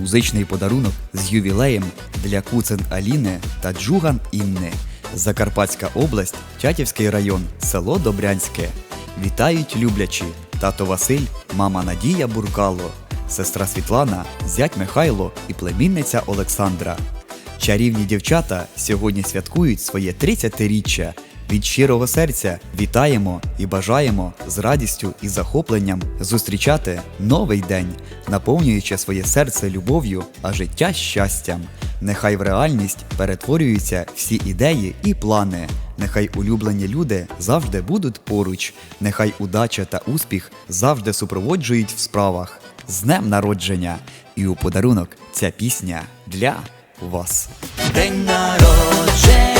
Музичний подарунок з ювілеєм для Куцен Аліни та Джуган Інни. Закарпатська область, Тятівський район, село Добрянське. Вітають люблячі тато Василь, мама Надія Буркало, сестра Світлана, зять Михайло і племінниця Олександра. Чарівні дівчата сьогодні святкують своє 30-річчя. Від щирого серця вітаємо і бажаємо з радістю і захопленням зустрічати новий день, наповнюючи своє серце любов'ю, а життя щастям. Нехай в реальність перетворюються всі ідеї і плани. Нехай улюблені люди завжди будуть поруч. Нехай удача та успіх завжди супроводжують в справах. З днем народження! І у подарунок ця пісня для вас. День народження,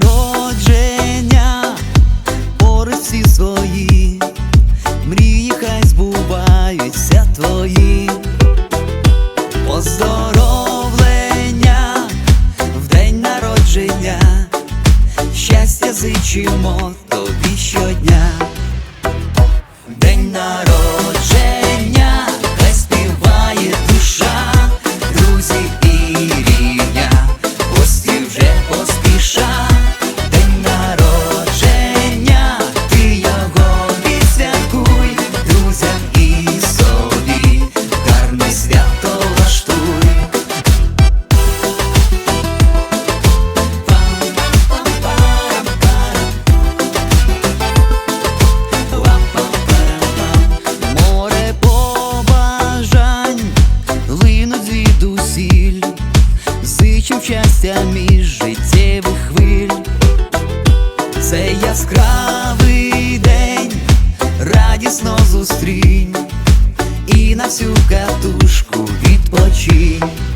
народження, поруч всі свої. Мрії хай збуваються твої Поздоровлення в день народження, щастя зичимо тобі щодня. День народження, яскравий день, радісно зустрінь і на всю катушку відпочинь.